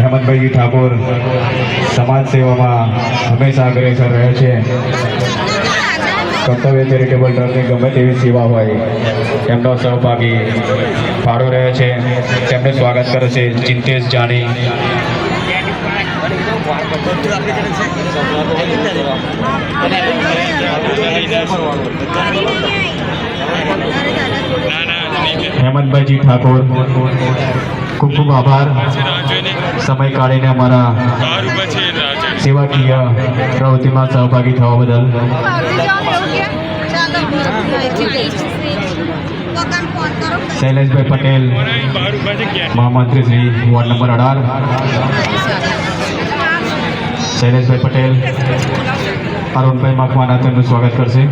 હેમંતભાઈ ઠાકોર સમાજ સેવામાં હંમેશા અગ્રેસર રહે છે. કર્તવ્ય ચેરિટેબલ ટ્રસ્ટની ગમે તેવી સેવા હોય એમનો સહભાગી ફાળો રહે છે. તેમને સ્વાગત કરે છે ચિંતેશ જાની. હેમંતભાઈજી ઠાકોર ખૂબ ખૂબ આભાર સમય કાઢીને અમારા સેવાકીય પ્રવૃત્તિમાં સહભાગી થવા બદલ શૈલેષભાઈ પટેલ મહામંત્રી શ્રી વોર્ડ નંબર અઢાર શૈલેષભાઈ પટેલ અરુણભાઈ મકવાના તેમનું સ્વાગત કરશે